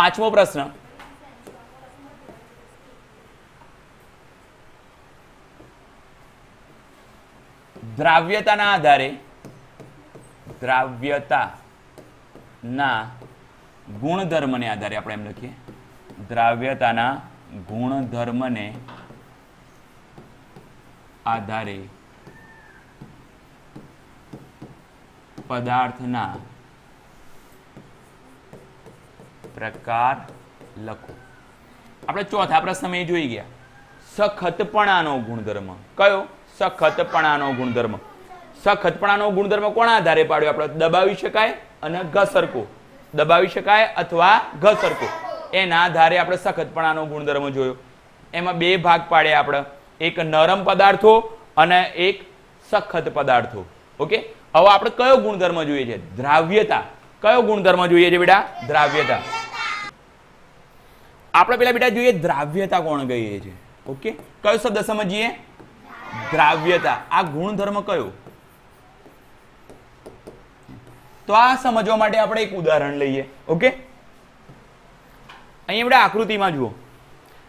પાંચમો પ્રશ્ન. દ્રાવ્યતાના આધારે દ્રાવ્યતાના ગુણધર્મને આધારે આપણે એમ લખીએ. દ્રાવ્યતાના ગુણધર્મને આધારે પદાર્થના પ્રકાર લખો. આપણે ચોથા પ્રશ્નમાં એ જોઈ ગયા. સખતપણાનો ગુણધર્મ. કયો? સખતપણાનો ગુણધર્મ. સખતપણાનો ગુણધર્મ કોના આધારે પાડ્યો? આપણે દબાવી શકાય અને ઘસરકો દબાવી શકાય અથવા ઘસરકો એના આધારે આપણે સખતપણાનો ગુણધર્મ જોયો. એમાં બે ભાગ પાડ્યા આપણે. એક નરમ પદાર્થો અને એક સખત પદાર્થો. ઓકે? હવે આપણે કયો ગુણધર્મ જોઈએ છે? દ્રાવ્યતા. કયો ગુણધર્મ જોઈએ છે બેટા? દ્રાવ્યતા. આપણે પેલા બેટા જોઈએ દ્રાવ્યતા કોણ કહીએ છે? ઓકે કયો શબ્દ સમજીએ? દ્રાવ્યતા. આ ગુણધર્મ કયો? તો આ સમજવા માટે આપણે એક ઉદાહરણ લઈએ. ઓકે અહીંયા આપણે આકૃતિમાં જુઓ.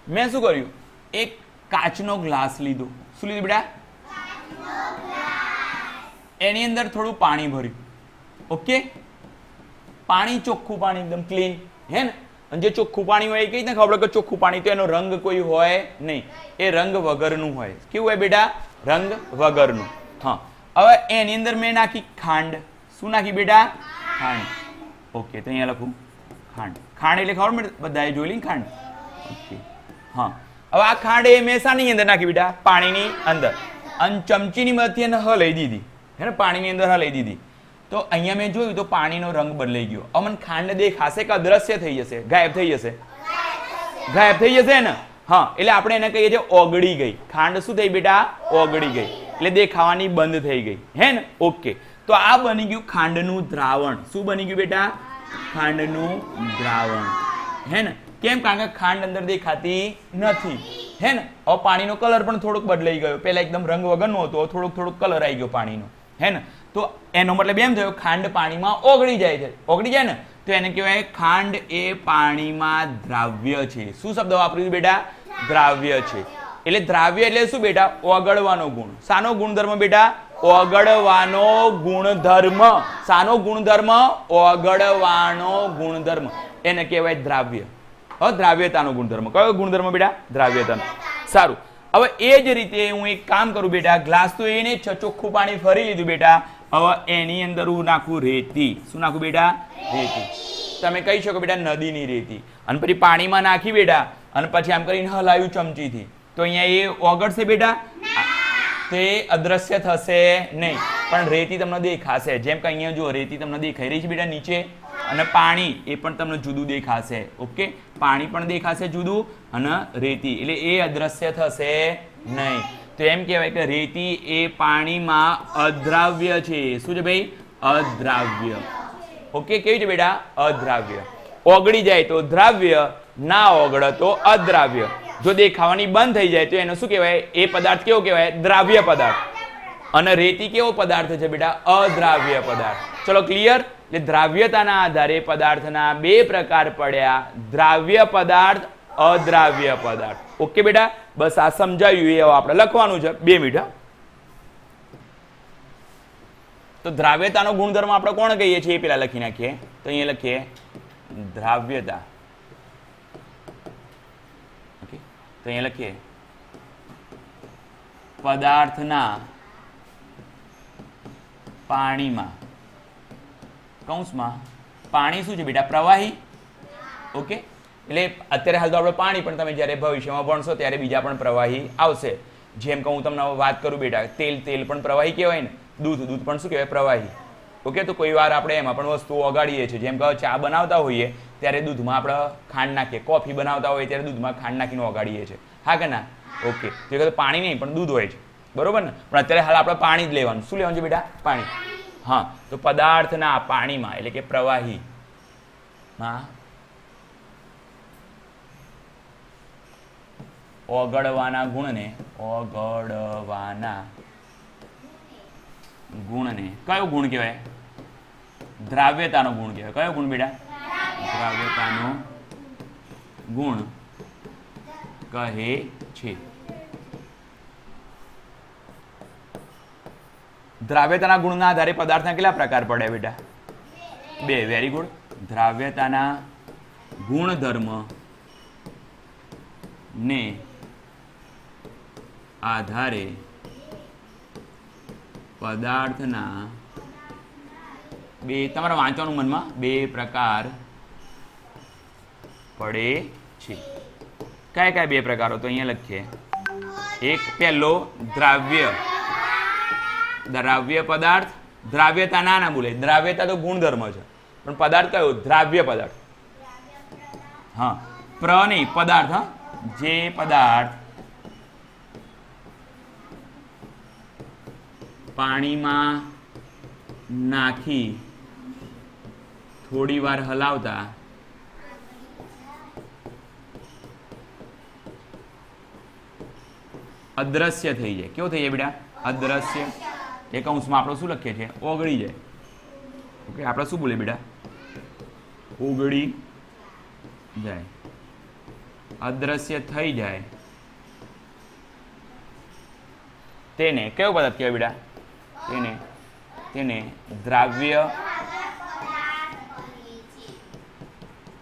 મેં શું કર્યું? એક કાચનો ગ્લાસ લીધો. શું લીધું બેટા? એની અંદર થોડું પાણી ભર્યું. ઓકે પાણી ચોખ્ખું, પાણી એકદમ ક્લીન હે ને? અને જે ચોખ્ખું પાણી હોય એ કઈ ખબર કે ચોખ્ખું પાણી તો એનો રંગ કોઈ હોય નહીં. એ રંગ વગરનું હોય. કેવું હોય બેટા? રંગ વગરનું. હા. હવે એની અંદર મેં નાખી ખાંડ. શું નાખી બેટા? ખાંડ. ઓકે, તો અહીંયા લખું. ખાંડ. ખાંડ એટલે ખબર મેડમ બધાએ જોઈ લઈ ખાંડ? ઓકે. હા. હવે આ ખાંડ એ મેં શાની અંદર નાખી બેટા? પાણીની અંદર. અને ચમચીની મદદથી એને હલાઈ દીધી. હે ને? પાણીની અંદર હલાઈ દીધી. તો અહીંયા મેં જોયું તો પાણીનો રંગ બદલાઈ ગયો. અમન ખાંડ દેખાશે કે અદ્રશ્ય થઈ જશે? ગાયબ થઈ જશે? ગાયબ થઈ જશે ને? હા, એટલે આપણે એને કહીએ છીએ ઓગળી ગઈ. ખાંડ શું થઈ બેટા? ઓગળી ગઈ. એટલે દેખાવાની બંધ થઈ ગઈ. હે ને? ઓકે. તો આ બની ગયું ખાંડનું દ્રાવણ. શું બની ગયું બેટા? ખાંડનું દ્રાવણ. હે ને? કેમ? કારણ કે ખાંડ અંદર દેખાતી નથી. હે ને? હવે પાણીનો કલર પણ થોડોક બદલાઈ ગયો. પહેલા એકદમ રંગ વગરનો હતો. થોડોક થોડોક કલર આવી ગયો પાણીનો. હે ને? તો એનો મતલબ એમ થયો, ખાંડ પાણીમાં ઓગળી જાય છે. ઓગળી જાય ને, તો એને કહેવાય ખાંડ એ પાણીમાં દ્રાવ્ય છે. શું શબ્દ વાપર્યું બેટા? દ્રાવ્ય છે. એટલે દ્રાવ્ય એટલે શું બેટા? ઓગળવાનો ગુણ. સાનો ગુણધર્મ બેટા? ઓગળવાનો ગુણધર્મ. સાનો ગુણધર્મ? ઓગળવાનો ગુણધર્મ. એને કહેવાય દ્રાવ્ય. હવે દ્રાવ્યતાનો ગુણધર્મ. કયો ગુણધર્મ બેટા? દ્રાવ્યતાનો. સારું. હવે એ જ રીતે હું એક કામ કરું બેટા. ગ્લાસ તો એને જ ચોખ્ખું પાણી ફરી લીધું બેટા. હવે એની અંદર હું નાખું રેતી. શું નાખું બેટા? રેતી. તમે કહી શકો બેટા નદીની રેતી. અને પછી પાણીમાં નાખી બેટા. અને પછી આમ કરીને હલાવ્યું ચમચીથી. તો અહીંયા એ ઓગળશે બેટા? તે અદ્રશ્ય થશે નહીં. પણ રેતી તમને દેખાશે. જેમ કે અહીંયા જો રેતી તમને દેખાઈ રહી છે બેટા નીચે. અને પાણી એ પણ તમને જુદું દેખાશે. ઓકે? પાણી પણ દેખાશે જુદું અને રેતી. એટલે એ અદ્રશ્ય થશે નહીં. તો એમ કહેવાય કે રેતી એ પાણીમાં અદ્રાવ્ય છે. શું છે ભાઈ? અદ્રાવ્ય. ઓકે, કેવી છે બેટા? અદ્રાવ્ય. ઓગળી જાય તો દ્રાવ્ય, ના ઓગળે તો અદ્રાવ્ય. જો દેખાવાની બંધ થઈ જાય તો એનો શું કહેવાય? એ પદાર્થ કેવો કહેવાય? દ્રાવ્ય પદાર્થ. અને રેતી કેવો પદાર્થ છે બેટા? અદ્રાવ્ય પદાર્થ. ચલો ક્લિયર એટલે દ્રાવ્યતાના આધારે પદાર્થના બે પ્રકાર પડ્યા. દ્રાવ્ય પદાર્થ, અદ્રાવ્ય પદાર્થ. ઓકે બેટા? બસ આ સમજાયું એ આપણે લખવાનું છે. બે મિનિટ તો દ્રાવ્યતાનો ગુણધર્મ આપણે કોણ કહીએ છીએ? પેલા લખી નાખીએ. તો અહીંયા લખીએ, દ્રાવ્યતા. તો અહીંયા લખીએ, પદાર્થના પાણીમાં, કૌંસમાં પાણી શું છે બેટા? પ્રવાહી? ઓકે. એટલે અત્યારે હાલ તો આપણે પાણી પણ તમે જ્યારે ભવિષ્યમાં ભણશો ત્યારે બીજા પણ પ્રવાહી આવશે. જેમ કે હું તમને વાત કરું બેટા, તેલ તેલ પણ પ્રવાહી કહેવાય ને, દૂધ દૂધ પણ શું કહેવાય? પ્રવાહી. ઓકે, તો કોઈ વાર આપણે એમાં પણ વસ્તુઓ ઓગાડીએ છીએ. જેમ કે ચા બનાવતા હોઈએ ત્યારે દૂધમાં આપણે ખાંડ નાખીએ. કોફી બનાવતા હોઈએ ત્યારે દૂધમાં ખાંડ નાખીને ઓગાડીએ છીએ. હા કે ના? ઓકે. તો એ પાણી નહીં, પણ દૂધ હોય છે. બરોબર ને? પણ અત્યારે હાલ આપણે પાણી જ લેવાનું. શું લેવાનું છે બેટા? પાણી. હા, તો પદાર્થના પાણીમાં, એટલે કે પ્રવાહીમાં ઓગળવાના ગુણને ઓગળવાના ગુણને. કયો ગુણ કહેવાય? દ્રાવ્યતાનો ગુણ કહેવાય. કયો ગુણ બેટા? દ્રાવ્યતાનો ગુણ કહે છે. દ્રાવ્યતાના ગુણના આધારે પદાર્થના કેટલા પ્રકાર પડે બેટા? બે. વેરી ગુડ દ્રાવ્યતાના ગુણધર્મ ને આધારે પદાર્થના બે, તમારા વાંચવાનું મનમાં બે પ્રકાર પડે છે. કયા કયા બે પ્રકારો તો અહીંયા લખીએ. એક, પહેલો, દ્રાવ્ય. દ્રાવ્ય પદાર્થ. દ્રાવ્યતા ના ના બોલે દ્રાવ્યતા તો ગુણધર્મ છે. પણ પદાર્થ કયો? દ્રાવ્ય પદાર્થ. હા. પ્ર નહીં, પદાર્થ જે પદાર્થ પાણીમાં નાખી થોડી વાર હલાવતા અદ્રશ્ય થઈ જાય. કેવું થઈ જાય બેટા? અદ્રશ્ય. એ કૌંસમાં આપણે શું લખીએ છીએ? ઓગળી જાય. ઓકે, આપણે શું બોલીએ બેટા? ઓગળી જાય. અદ્રશ્ય થઈ જાય. તેને કયો પદાર્થ કહેવાય બેટા? તેને તેને દ્રાવ્ય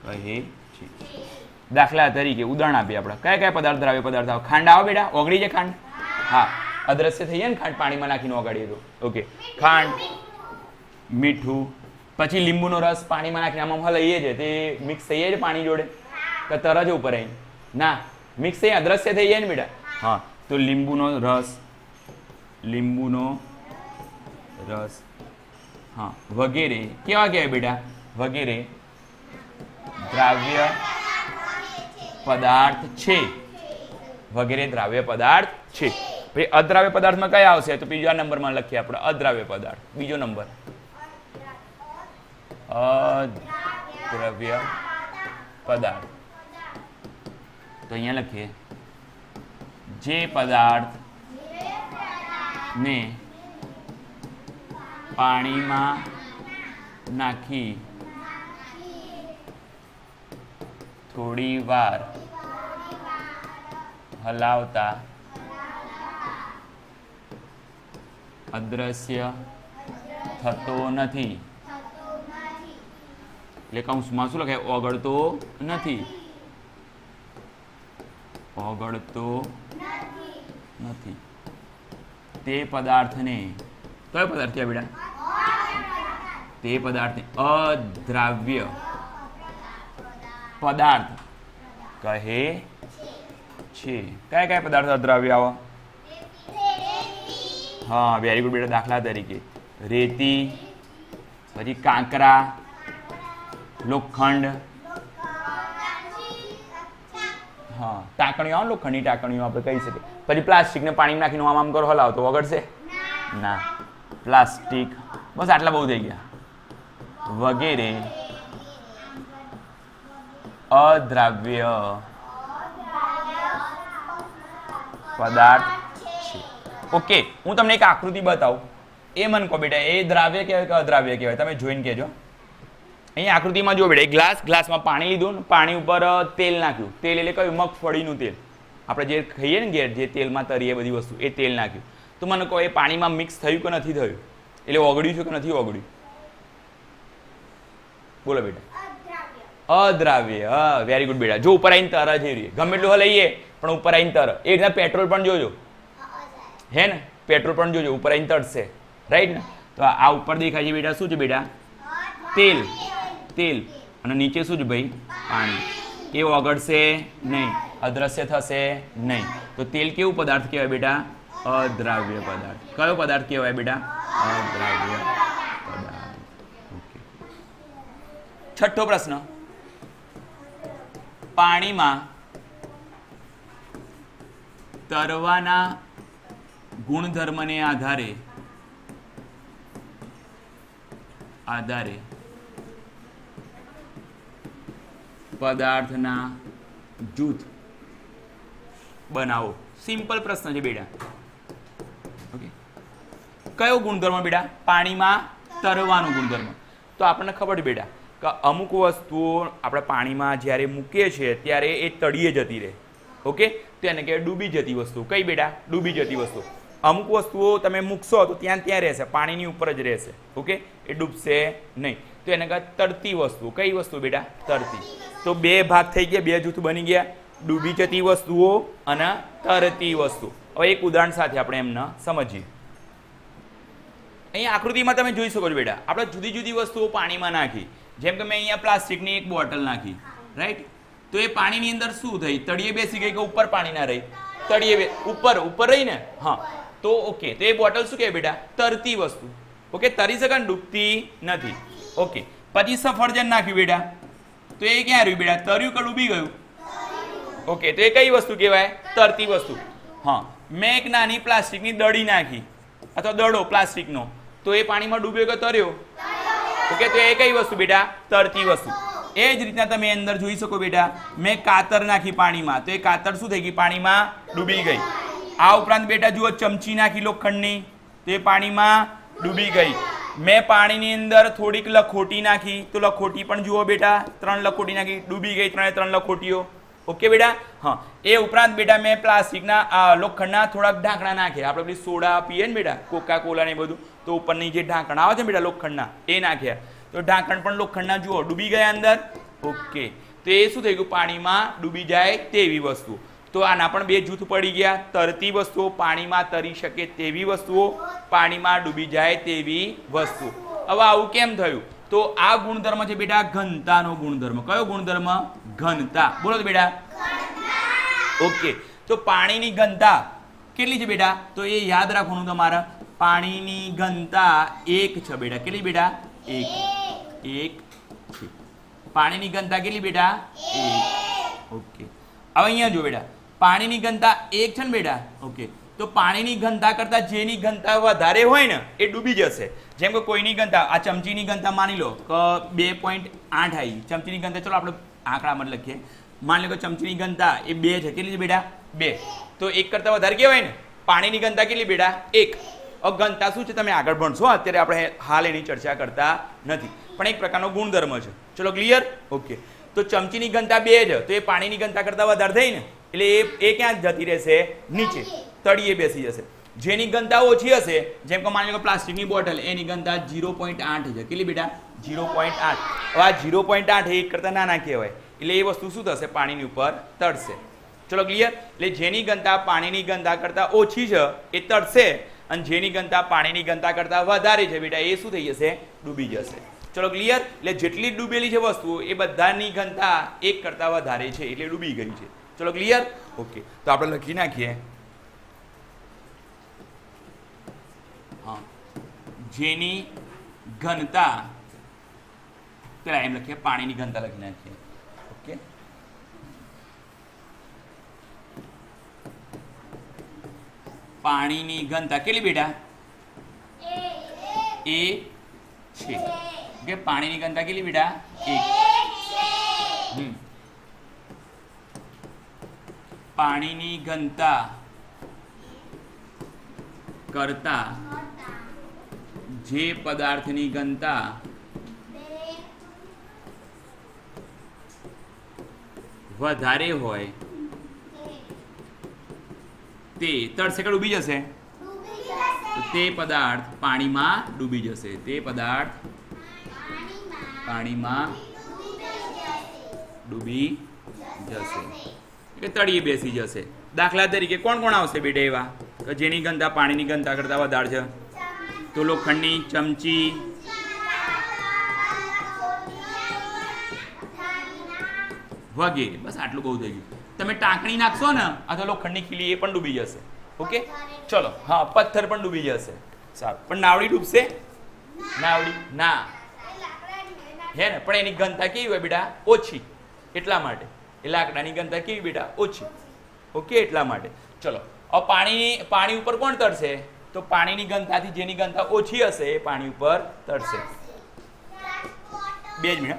કહે છે. દાખલા તરીકે ઉદાહરણ આપીએ આપણે. કયા કયા પદાર્થ દ્રાવ્ય પદાર્થ આવે? ખાંડ આવે બેટા? ઓગળી જાય ખાંડ? હા. અદ્રશ્ય થઈ જાય ને ખાંડ પાણીમાં નાખીને ઓગાડીએ તો. ઓકે ખાંડ, મીઠું, પછી લીંબુનો રસ પાણીમાં નાખીને આમાં હલાઈએ છે તે મિક્સ થઈ જાય પાણી જોડે. તો તરત ઉપર આવીને. ના મિક્સ થઈ અદ્રશ્ય થઈ જાય ને બેટા? હા. તો લીંબુનો રસ, લીંબુનો રસ. હા, વગેરે. કેવા કહેવાય બેટા? વગેરે. દ્રાવ્ય પદાર્થ છે. વગેરે દ્રાવ્ય પદાર્થ છે. પછી અદ્રાવ્ય પદાર્થમાં કયા આવશે? તો બીજા નંબરમાં લખીએ આપણે. અદ્રાવ્ય પદાર્થ. બીજો નંબર. અદ્રવ્ય પદાર્થ. તો અહીંયા લખીએ. જે પદાર્થ ને પાણીમાં નાખી. થોડી વાર હલાવતા. અદ્રશ્ય થતો નથી. એટલે કૌંસમાં શું લખાય, ઓગળતો નથી. ઓગળતો નથી. તે પદાર્થને કયો પદાર્થ છે બેટા? તે પદાર્થને અદ્રાવ્ય પદાર્થ કહે છે. કયા કયા પદાર્થ અદ્રાવ્ય આવો? હા વેરી ગુડ બેટા, દાખલા તરીકે. રેતી, પછી કાંકરા, લોખંડ. હા, ટાંકણીઓ આવે લોખંડની ટાંકણીઓ આપણે કહી શકીએ. પછી પ્લાસ્ટિકને પાણી નાખીને આમ આમ કરો, હલાવ તો વગડશે? ના. પ્લાસ્ટિક. બસ આટલા બહુ થઈ ગયા. વગેરે. અદ્રાવ્ય પદાર્થ છે. ઓકે, હું તમને એક આકૃતિ બતાવું. એ મને કહો બેટા, એ દ્રાવ્ય કહેવાય કે અદ્રાવ્ય કહેવાય? તમે જોઈને કહેજો. અહીં આકૃતિમાં જો બેટા, એક ગ્લાસ, ગ્લાસમાં પાણી લીધું પાણી ઉપર તેલ નાખ્યું. તેલ એટલે કયું? મગફળીનું તેલ. આપણે જે ખાઈએ ને ઘેર, જે તેલમાં તરીએ બધી વસ્તુ, એ તેલ નાખ્યું. તો મને કહો, એ પાણીમાં મિક્સ થયું કે નથી થયું? એટલે ઓગળ્યું છે કે નથી ઓગળ્યું? બોલો બેટા. અદ્રાવ્ય. વેરી ગુડ બેટા. જો ઉપર આવીને તર જ રહીએ. ગમે એટલું હલાઈએ, પણ ઉપર આવીને તર. એ રીતના પેટ્રોલ પણ જોજો. હે ને? પેટ્રોલ પણ જોજો. ઉપર આવીને તરશે. રાઈટ ને? તો આ ઉપર દેખાય છે બેટા. શું છે બેટા? તેલ. તેલ. અને નીચે શું છે ભાઈ? પાણી. એ ઓગળશે નહીં. અદ્રશ્ય થશે નહીં. તો તેલ કેવું પદાર્થ કહેવાય બેટા? અદ્રાવ્ય પદાર્થ. કયો પદાર્થ કહેવાય બેટા? અદ્રાવ્ય. છઠ્ઠો પ્રશ્ન. પાણીમાં તરવાના ગુણધર્મને આધારે આધારે પદાર્થના જૂથ બનાવો. સિમ્પલ પ્રશ્ન છે બેટા. ઓકે કયો ગુણધર્મ બેટા? પાણીમાં તરવાનો ગુણધર્મ. તો આપણને ખબર બેટા. કે અમુક વસ્તુઓ આપણે પાણીમાં જ્યારે મૂકીએ છીએ, ત્યારે એ તળીએ જતી રહે. ઓકે? તો એને કહેવાય ડૂબી જતી વસ્તુ. કઈ બેટા? ડૂબી જતી વસ્તુ. અમુક વસ્તુઓ તમે મૂકશો તો ત્યાં ત્યાં રહેશે, પાણીની ઉપર જ રહેશે. ઓકે? એ ડૂબશે નહીં. તો એને કહેવાય તરતી વસ્તુ. કઈ વસ્તુ બેટા? તરતી. તો બે ભાગ થઈ ગયા, બે જૂથ બની ગયા. ડૂબી જતી વસ્તુઓ અને તરતી વસ્તુ. હવે એક ઉદાહરણ સાથે આપણે એમને સમજીએ. અહીંયા આકૃતિમાં તમે જોઈ શકો છો બેટા. આપણે જુદી જુદી વસ્તુઓ પાણીમાં નાખી. જેમ કે મેં અહીંયા પ્લાસ્ટિકની એક બોટલ નાખી રાઈટ તો એ પાણીની અંદર શું થઈ? તળિયે બેસી ગઈ કે ઉપર પાણી ના રહી? તળિયે ઉપર ઉપર રહી ને? હા. તો ઓકે, તો એ બોટલ શું કહે બેટા? તરતી વસ્તુ. ઓકે, તરી શકે ડૂબતી નથી. ઓકે, પછી સફરજન નાખ્યું બેટા. તો એ ક્યાં રહ્યું બેટા? તર્યું કે ડૂબી ગયું? ઓકે, તો એ કઈ વસ્તુ કહેવાય? તરતી વસ્તુ. હા, મેં એક નાની પ્લાસ્ટિકની દડી નાખી, અથવા દડો પ્લાસ્ટિકનો. તો એ પાણીમાં ડૂબ્યો કે તર્યો? ઓકે તો એ કઈ વસ્તુ બેટા? તરતી વસ્તુ. એ જ રીતના તમે અંદર જોઈ શકો બેટા. મેં કાતર નાખી પાણીમાં. તો એ કાતર શું થઈ ગઈ પાણીમાં ડૂબી ગઈ. આ ઉપરાંત બેટા જુઓ ચમચી નાખી લોખંડની. તો એ પાણીમાં ડૂબી ગઈ. મેં પાણીની અંદર થોડીક લખોટી નાખી. તો લખોટી પણ જુઓ બેટા. ત્રણ લખોટી નાખી. ડૂબી ગઈ ત્રણે ત્રણ લખોટીઓ. ઓકે બેટા? હા. એ ઉપરાંત બેટા મેં પ્લાસ્ટિકના લોખંડના થોડાક ઢાંકણા નાખ્યા. આપણે પેલી સોડા પીએ ને બેટા કોકા કોલા ને બધું, તો ઉપરની જે ઢાંકણા આવે છે બેટા લોખંડના, એ નાખ્યા. તો ઢાંકણ પણ લોખંડના, જુઓ, ડૂબી ગયા અંદર. ઓકે. તો એ શું થઈ ગયું? પાણીમાં ડૂબી જાય તેવી વસ્તુ. તો આના પણ બે જૂથ પડી ગયા. તરતી વસ્તુઓ પાણીમાં તરી શકે તેવી વસ્તુઓ, પાણીમાં ડૂબી જાય તેવી વસ્તુ. હવે આવું કેમ થયું? તો આ ગુણધર્મ છે બેટા, ઘનતાનો ગુણધર્મ. કયો ગુણધર્મ? ઘનતા. બોલો તો બેટા. ઓકે તો પાણીની ઘનતા કેટલી છે બેટા? તો એ યાદ રાખવાનું તમારે. પાણીની ઘનતા એક છે બેટા. કેટલી બેટા? એક. એક છે. પાણીની ઘનતા કેટલી બેટા? એક. ઓકે હવે અહીંયા જો બેટા. પાણીની ઘનતા એક છે ને બેટા? ઓકે તો પાણીની ઘનતા કરતાં જેની ઘનતા વધારે હોય ને, એ ડૂબી જશે. જેમ કે કોઈની ઘનતા, આ ચમચીની ઘનતા માની લો, કે બે પોઈન્ટ આઠ આવી ચમચીની ઘનતા, ચલો આપણે આંકડામાં લખીએ. માની લો કે ચમચીની ઘનતા એ બે છે. કેટલી છે બેટા? બે. તો એક કરતાં વધારે કહેવાય ને? પાણીની ઘનતા કેટલી બેટા? એક. ઘનતા શું છે તમે આગળ ભણશો? અત્યારે આપણે હાલ એની ચર્ચા કરતા નથી. પણ એક પ્રકારનો ગુણધર્મ છે. ચલો ક્લિયર ઓકે તો ચમચીની ઘનતા બે છે. તો એ પાણીની ઘનતા કરતાં વધારે થઈ ને? એટલે એ એ ક્યાં જતી રહેશે? નીચે. તળિયે બેસી જશે. જેની ઘનતા ઓછી હશે, જેમ કે માની લો પ્લાસ્ટિકની બોટલ, એની ઘનતા ઝીરો પોઈન્ટ આઠ છે. કેટલી બેટા? ઝીરો પોઈન્ટ આઠ. હવે આ ઝીરો પોઈન્ટ આઠ એક કરતાં નાના કહેવાય. એટલે એ વસ્તુ શું થશે? પાણીની ઉપર તરશે ચલો ક્લિયર એટલે જેની ઘનતા પાણીની ઘનતા કરતાં ઓછી છે, એ તરશે અને જેની ઘનતા પાણીની ઘનતા કરતાં વધારે છે, બેટા, એ શું થઈ જશે? ડૂબી જશે. ચલો ક્લિયર એટલે જેટલી ડૂબેલી છે વસ્તુ એ બધાની ઘનતા એક કરતાં વધારે છે, એટલે ડૂબી ગઈ છે. ચલો ક્લિયર ઓકે તો આપણે લખી નાખીએ. જેની ઘનતા પેલા એમ લખીએ પાણીની ઘનતા લખી નાખીએ. ઓકે? પાણીની ઘનતા કેટલી બેટા? એ છે. કે પાણીની ઘનતા કેટલી બેટા? એક. હમ. પાણીની ઘનતા કરતા જે પદાર્થની ઘનતા વધારે હોય, તે તળ કે ડૂબી જશે. તે પદાર્થ પાણીમાં ડૂબી જશે. તે પદાર્થ પાણીમાં ડૂબી જશે. એટલે તળિયે બેસી જશે. દાખલા તરીકે કોણ કોણ આવશે બેટા એવા? જેની ગંધા પાણીની ગંધા કરતાં વધારે છે? તો લોખંડની ચમચી વગેરે બસ આટલું બહુ થઈ ગયું. તમે ટાંકણી નાખશો ને અથવા લોખંડની ખીલી એ પણ ડૂબી જશે. ઓકે? ચલો. હા, પથ્થર પણ ડૂબી જશે. સારું. પણ નાવડી ડૂબશે? નાવડી? ના. હે ને? પણ એની ઘનતા કેવી હોય બેટા? ઓછી. એટલા માટે. એ લાકડાની ઘનતા કેવી બેટા? ઓછી. ઓકે? એટલા માટે. ચલો. હવે પાણીની, પાણી ઉપર કોણ તરશે? તો પાણીની ઘનતાથી જેની ઘનતા ઓછી હશે, એ પાણી ઉપર તરશે. બે જ મિનિટ.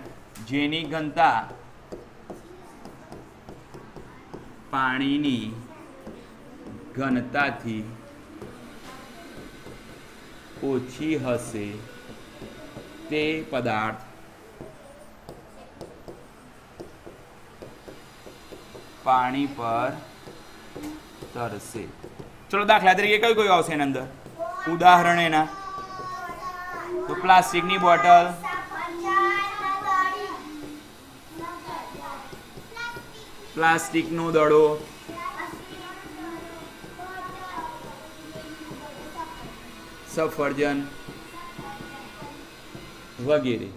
જેની ઘનતા પાણીની ઘનતાથી ઓછી હશે તે પદાર્થ. પાણી પર તરશે. ચલો દાખલા તરીકે કયું કયું આવશે એના અંદર? ઉદાહરણ એના. તો પ્લાસ્ટિકની બોટલ. પ્લાસ્ટિકનો દડો. સફરજન વગેરે.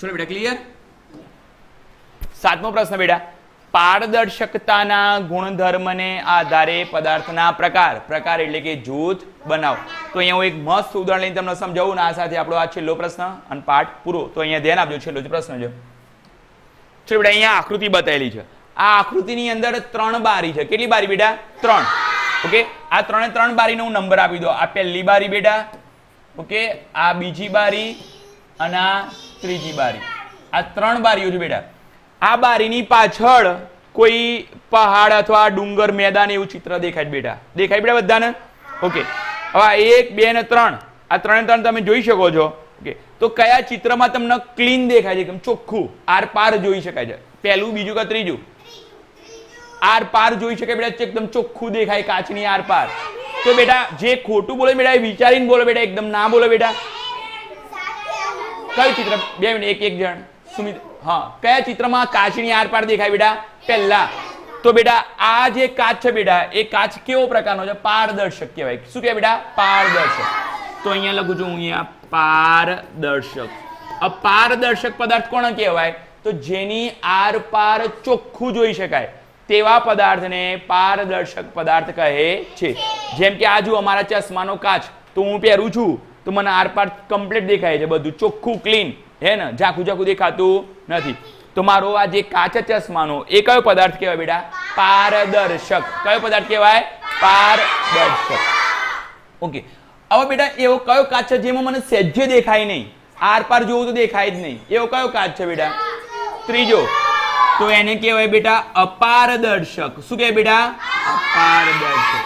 ચલો બેટા ક્લિયર સાતમો પ્રશ્ન બેટા. પારદર્શકતાના ગુણધર્મને આધારે પદાર્થના પ્રકાર. પ્રકાર એટલે કે જૂથ, બનાવો. તો અહીંયા હું એક મસ્ત ઉદાહરણ લઈને તમને સમજાવું ને આ સાથે આપણો આ છેલ્લો પ્રશ્ન અને પાઠ પૂરો. તો અહીંયા ધ્યાન આપજો, છેલ્લો જ પ્રશ્ન છે. ચલો બેટા અહીંયા આકૃતિ બતાવેલી છે. આ આકૃતિની અંદર ત્રણ બારી છે. કેટલી બારી બેટા? ત્રણ. ઓકે? આ ત્રણે ત્રણ બારીનો હું નંબર આપી દો આ પહેલી બારી બેટા. ઓકે? આ બીજી બારી અને આ ત્રીજી બારી. આ ત્રણ બારીઓ છે બેટા. આ બારીની પાછળ કોઈ પહાડ અથવા ડુંગર, મેદાન એવું ચિત્ર દેખાય બેટા. દેખાય બેટા બધાને? ઓકે. હવે એક, બે ને ત્રણ. આ ત્રણે ત્રણ તમે જોઈ શકો છો. તો કયા ચિત્રમાં તમને ક્લીન દેખાય છે? એકદમ ચોખ્ખું. આર પાર જોઈ શકાય છે. પહેલું, બીજું કે ત્રીજું? આર પાર જોઈ શકાય બેટા એકદમ ચોખ્ખું દેખાય, કાચની આર પાર. તો બેટા, જે ખોટું બોલે બેટા, એ વિચારીને બોલો બેટા, એકદમ ના બોલો બેટા. કયું ચિત્ર? બે મિનિટ, એક એક જણ. સુમિત, હા. કયા ચિત્રમાં કાચની આર પાર દેખાય બેટા? પહેલા. તો બેટા, આ જે કાચ છે બેટા, એ કાચ કેવો પ્રકારનો છે? પારદર્શક કહેવાય. શું કહેવાય બેટા? પારદર્શક. તો અહીંયા લખું છું હું અહીંયા પારદર્શક. અપારદર્શક પદાર્થ કોણ કહેવાય? તો જેની આર પાર ચોખ્ખું જોઈ શકાય. તેવા પદાર્થને પારદર્શક પદાર્થ કહે છે. જેમ કે આ જો અમારા ચશ્માનો કાચ. તો હું પહેરું છું, તો મને આર પાર કમ્પ્લીટ દેખાય છે બધું ચોખ્ખું ક્લીન હે ને? ઝાખું ઝાખું દેખાતું નથી. તો મારો આ જે કાચ ચશ્માનો, એ કયો પદાર્થ કહેવાય બેટા? પારદર્શક. કયો પદાર્થ કહેવાય? પારદર્શક. ઓકે. હવે બેટા એવો કયો કાચ છે જેમાં મને સહેજે દેખાય નહીં? આર પાર જોવું તો દેખાય જ નહીં. એવો કયો કાચ છે બેટા? ત્રીજો. તો એને કહેવાય બેટા અપારદર્શક. શું કહે બેટા? અપારદર્શક.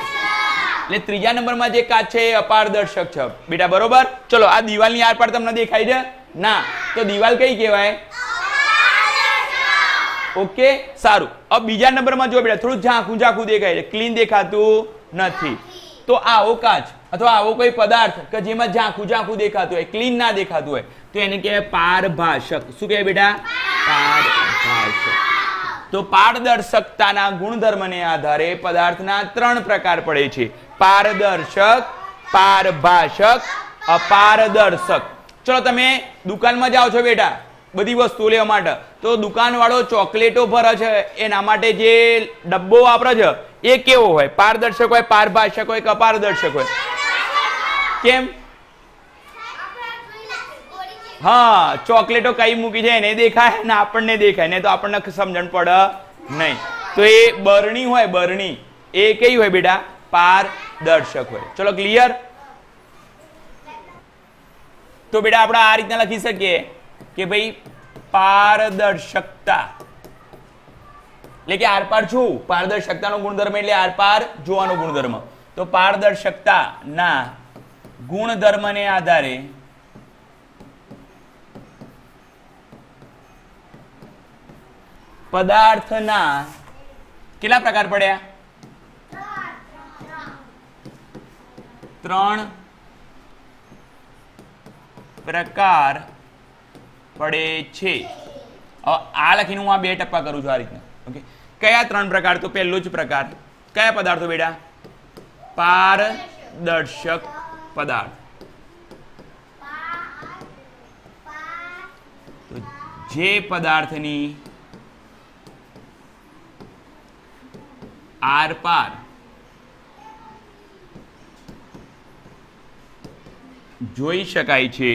એટલે ત્રીજા નંબરમાં જે કાચ છે એ અપારદર્શક છે. બેટા બરોબર? ચલો આ દિવાલની આર પાર તમને દેખાય છે. ના તો દિવાલ કઈ કહેવાય? ઓકે સારું. હવે બીજા નંબરમાં જો બેટા થોડું ઝાંખું ઝાંખું દેખાય છે. ક્લીન દેખાતું નથી. તો આવો કાચ અથવા આવો કોઈ પદાર્થ કે જેમાં ઝાંખું ઝાંખું દેખાતું હોય ક્લીન ના દેખાતું હોય, તો એને કહેવાય પારભાષક. શું કહેવાય બેટા? પારભાષક. તો પારદર્શકતાના ગુણધર્મને આધારે પદાર્થના ત્રણ પ્રકાર પડે છે. પારદર્શક, પારભાષક, અપારદર્શક. ચલો તમે દુકાનમાં જાઓ છો બેટા. બધી વસ્તુઓ લેવા માટે તો દુકાનવાળો ચોકલેટો ભરે છે, એના માટે જે ડબ્બો વાપરે છે, એ કેવો હોય? પારદર્શક હોય પારભાષક હોય કે અપારદર્શક હોય? કેમ? હા, ચોકલેટો કઈ મૂકી છે, એને દેખાય ને આપણને દેખાય ને તો આપણને સમજણ પડે નહીં. તો એ બરણી હોય, બરણી. એ કઈ હોય બેટા? પારદર્શક હોય. ચલો ક્લિયર તો બેટા, આપણે આ રીતના લખી શકીએ. કે ભાઈ પારદર્શકતા. એટલે કે આરપાર શું પારદર્શકતાનો ગુણધર્મ એટલે આરપાર જોવાનો ગુણધર્મ. તો પારદર્શકતા ના ગુણધર્મને આધારે પદાર્થના કેટલા પ્રકાર પડ્યા? ત્રણ પ્રકાર પડે છે. આ લખીને હું આ બે ટપ્પા કરું છું આ રીતના. ઓકે કયા ત્રણ પ્રકાર? તો પહેલો જ પ્રકાર. કયા પદાર્થો બેટા? પારદર્શક પદાર્થ. તો જે પદાર્થની આરપાર જોઈ શકાય છે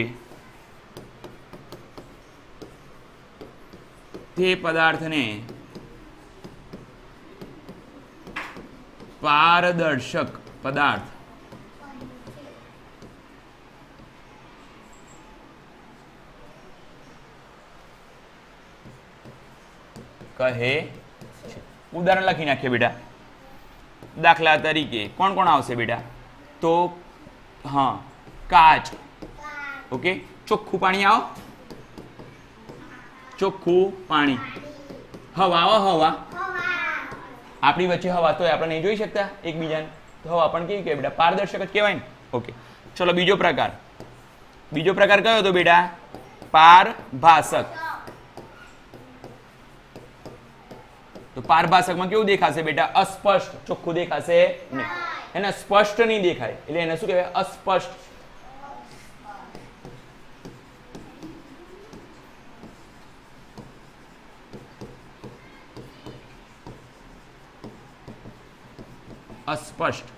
તે પદાર્થને પારદર્શક પદાર્થ કહે છે. ઉદાહરણ લખી નાખીએ બેટા. દાખલા તરીકે કોણ કોણ આવશે બેટા? તો હા કાચ. ઓકે? ચોખ્ખું પાણી આવો. ચોખ્ખું પાણી. હવા હવા. આપણી વચ્ચે હવા તો આપણે નહીં જોઈ શકતા એકબીજાને. તો હવા પણ કેવી કહેવાય બેટા? પારદર્શક જ કહેવાય ને. ઓકે. ચલો, બીજો પ્રકાર. બીજો પ્રકાર કયો હતો બેટા? પારભાષક તો પારભાષકમાં કેવું દેખાશે બેટા? અસ્પષ્ટ. ચોખ્ખું દેખાશે નહીં. એને સ્પષ્ટ નહીં દેખાય. એટલે એને શું કહેવાય? અસ્પષ્ટ અસ્પષ્ટ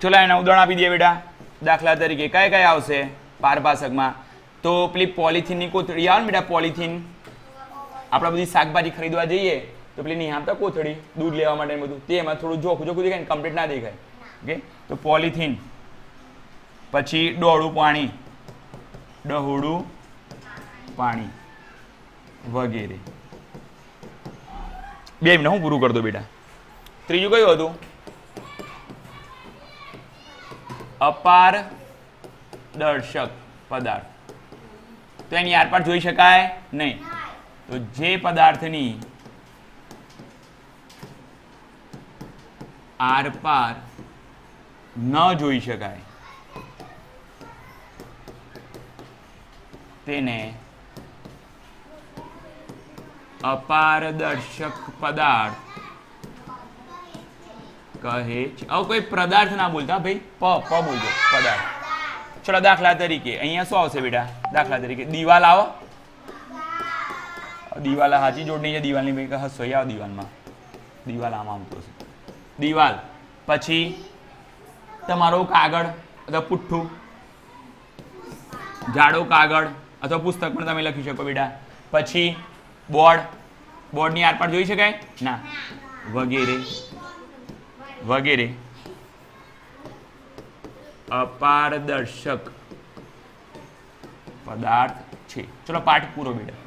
ચલો એના ઉદાહરણ આપી દઈએ બેટા દાખલા તરીકે કયા કયા આવશે પારભાષકમાં તો પેલી પોલિથીનની કોથળી આવે ને બેટા પોલિથીન આપણે બધી શાકભાજી ખરીદવા જઈએ તો પેલી નિહામતા કોથળી, દૂધ લેવા માટે બધું. તે એમાં થોડું જોખું જોખું દેખાય ને કમ્પ્લીટ ના દેખાય. ઓકે તો પોલિથીન પછી ડોળું પાણી, ડહોળું પાણી વગેરે. બે મિનિટ હું પૂરું કરી દો બેટા. ત્રીજું કયું હતું? અપાર દર્શક પદાર્થ. તો એની આરપાર જોઈ શકાય નહીં. તો જે પદાર્થની આરપાર ન જોઈ શકાય. તેને અપારદર્શક પદાર્થ કહે છે. હવે કોઈ પદાર્થ ના બોલતા ભાઈ? પ પ બોલજો, પદાર્થ. ચલો દાખલા તરીકે, અહીંયા શું આવશે બેટા? દાખલા તરીકે, દિવાલ આવો. દિવાલ હાચી જોડણી છે, દિવાલની ભાઈ હસો આવો દિવાલમાં. દિવાલ આમ આવતો છે. દિવાલ. પછી તમારો કાગળ અથવા પુઠ્ઠું, જાડો કાગળ અથવા પુસ્તક પણ તમે લખી શકો બેટા. પછી બોર્ડ. બોર્ડની આરપાર જોઈ શકાય? ના. વગેરે. વગેરે. અપારદર્શક પદાર્થ છે. ચલો પાઠ પૂરો બેટા.